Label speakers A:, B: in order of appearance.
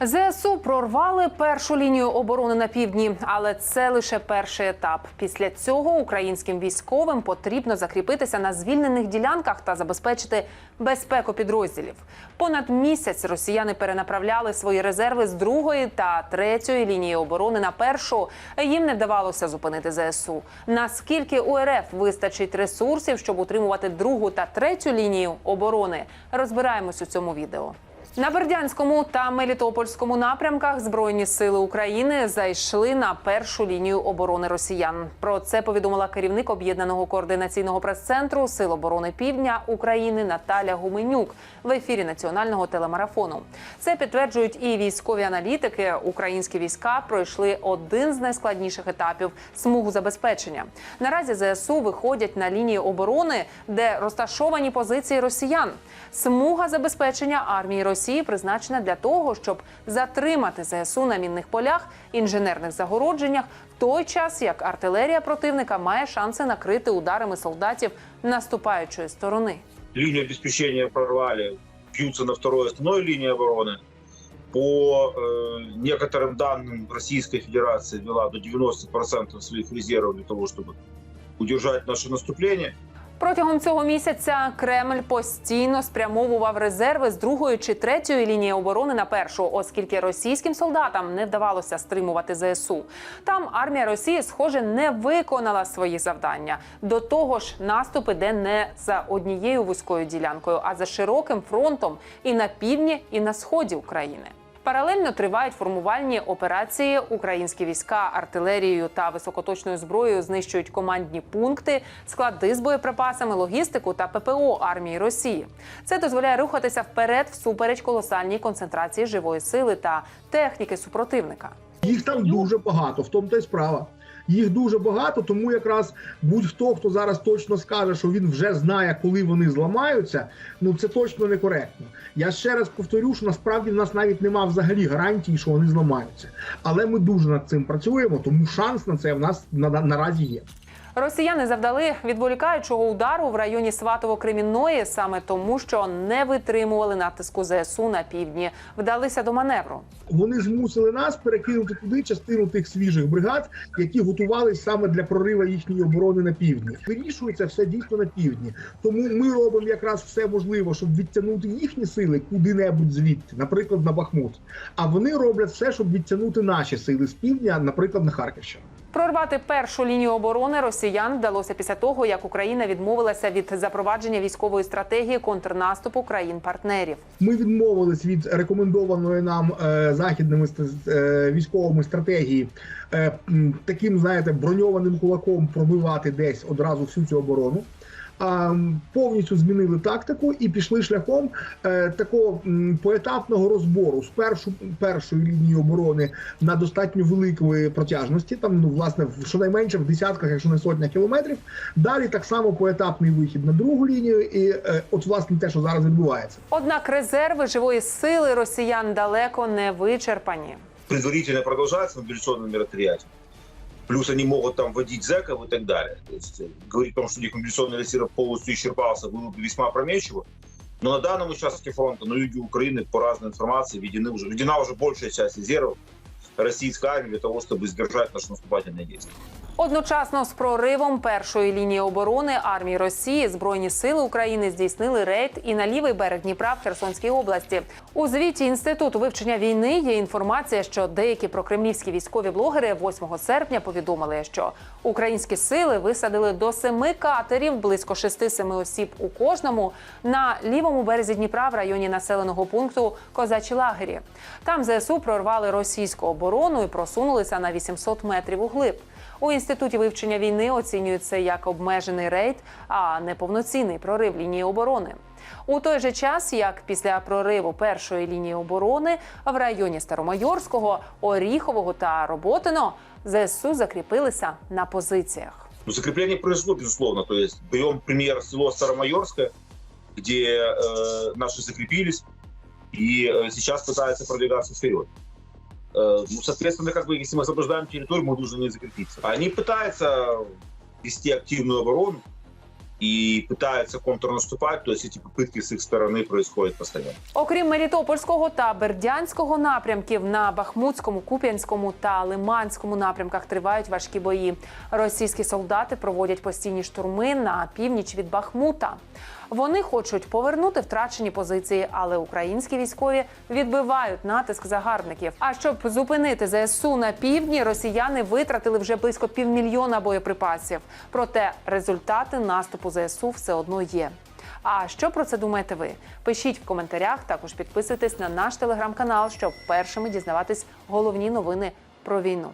A: ЗСУ прорвали першу лінію оборони на півдні, але це лише перший етап. Після цього українським військовим потрібно закріпитися на звільнених ділянках та забезпечити безпеку підрозділів. Понад місяць росіяни перенаправляли свої резерви з другої та третьої лінії оборони на першу. Їм не вдавалося зупинити ЗСУ. Наскільки у РФ вистачить ресурсів, щоб утримувати другу та третю лінію оборони, розбираємось у цьому відео. На Бердянському та Мелітопольському напрямках Збройні сили України зайшли на першу лінію оборони росіян. Про це повідомила керівник об'єднаного координаційного прес-центру Сил оборони Півдня України Наталя Гуменюк в ефірі національного телемарафону. Це підтверджують і військові аналітики. Українські війська пройшли один з найскладніших етапів смугу забезпечення. Наразі ЗСУ виходять на лінії оборони, де розташовані позиції росіян. Смуга забезпечення армії Росії призначена для того, щоб затримати ЗСУ на мінних полях, інженерних загородженнях, в той час як артилерія противника має шанси накрити ударами солдатів наступаючої сторони.
B: линию обеспечения прорвали, бьются на второй основной линии обороны. По э, некоторым данным, Российская Федерация вела до 90% своих резервов для того, чтобы удержать наше наступление.
A: Протягом цього місяця Кремль постійно спрямовував резерви з другої чи третьої лінії оборони на першу, оскільки російським солдатам не вдавалося стримувати ЗСУ. Там армія Росії, схоже, не виконала свої завдання. До того ж, наступ іде не за однією вузькою ділянкою, а за широким фронтом і на півдні, і на сході України. Паралельно тривають формувальні операції. Українські війська артилерією та високоточною зброєю знищують командні пункти, склади з боєприпасами, логістику та ППО армії Росії. Це дозволяє рухатися вперед всупереч колосальній концентрації живої сили та техніки супротивника.
C: Їх там дуже багато, в тому та й справа. Їх дуже багато, тому якраз будь-хто, хто зараз точно скаже, що він вже знає, коли вони зламаються, ну це точно некоректно. Я ще раз повторю, що насправді в нас навіть немає взагалі гарантії, що вони зламаються. Але ми дуже над цим працюємо, тому шанс на це в нас на, наразі є.
A: Росіяни завдали відволікаючого удару в районі Сватово-Кремінної саме тому, що не витримували натиску ЗСУ на півдні. Вдалися до маневру.
C: Вони змусили нас перекинути туди частину тих свіжих бригад, які готувалися саме для прорива їхньої оборони на півдні. Вирішується все дійсно на півдні. Тому ми робимо якраз все можливе, щоб відтягнути їхні сили куди-небудь звідти, наприклад, на Бахмут. А вони роблять все, щоб відтягнути наші сили з півдня, наприклад, на Харківщину.
A: Прорвати першу лінію оборони росіян вдалося після того, як Україна відмовилася від запровадження військової стратегії контрнаступу країн-партнерів.
C: Ми відмовились від рекомендованої нам е, західними е, військовими стратегії е, таким, знаєте, броньованим кулаком пробивати десь одразу всю цю оборону. Повністю змінили тактику і пішли шляхом е, такого поетапного розбору з першу першої лінії оборони на достатньо великої протяжності, там ну власне в- щонайменше в десятках, якщо не сотнях кілометрів. Далі так само поетапний вихід на другу лінію, і е, от власне те, що зараз відбувається.
A: Однак резерви живої сили росіян далеко не вичерпані.
B: Предварительно продолжается мобилизационное мероприятие. Плюс они могут там вводить зэков и так далее. То есть э, говорить о том, что у них мобилизационный резерв полностью исчерпался, было бы весьма опрометчиво. Но на данном участке фронта, на юге Украины, по разной информации, введены уже, введена уже большая часть резервов российской армии для того, чтобы сдержать наши наступательные действия.
A: Одночасно з проривом першої лінії оборони армії Росії збройні сили України здійснили рейд і на лівий берег Дніпра в Херсонській області. У звіті інституту вивчення війни є інформація, що деякі прокремлівські військові блогери 8 серпня повідомили, що українські сили висадили до семи катерів близько 6-7 осіб у кожному на лівому березі Дніпра в районі населеного пункту Козачі лагері. Там ЗСУ прорвали російську оборону і просунулися на 800 метрів углиб. У інституті вивчення війни оцінюють це як обмежений рейд, а не повноцінний прорив лінії оборони. У той же час, як після прориву першої лінії оборони в районі Старомайорського, Оріхового та Роботино ЗСУ закріпилися на позиціях.
B: Ну, закрепление произошло, безусловно. То есть берем пример село Старомайорское, где э, наши закрепились и э, сейчас пытаются продвигаться вперед. Э, ну, соответственно, как бы, если мы освобождаем территорию, мы должны не закрепиться. Они пытаются вести активную оборону, и пытаются контрнаступать, то есть эти попытки с их стороны происходят постоянно.
A: Окрім Мелітопольського та Бердянського напрямків, на Бахмутському, Куп'янському та Лиманському напрямках тривають важкі бої. Російські солдати проводять постійні штурми на північ від Бахмута. Вони хочуть повернути втрачені позиції, але українські військові відбивають натиск загарбників. А щоб зупинити ЗСУ на півдні, росіяни витратили вже близько півмільйона боєприпасів. Проте результати наступу ЗСУ все одно є. А що про це думаєте ви? Пишіть в коментарях. Також підписуйтесь на наш телеграм-канал, щоб першими дізнаватись головні новини про війну.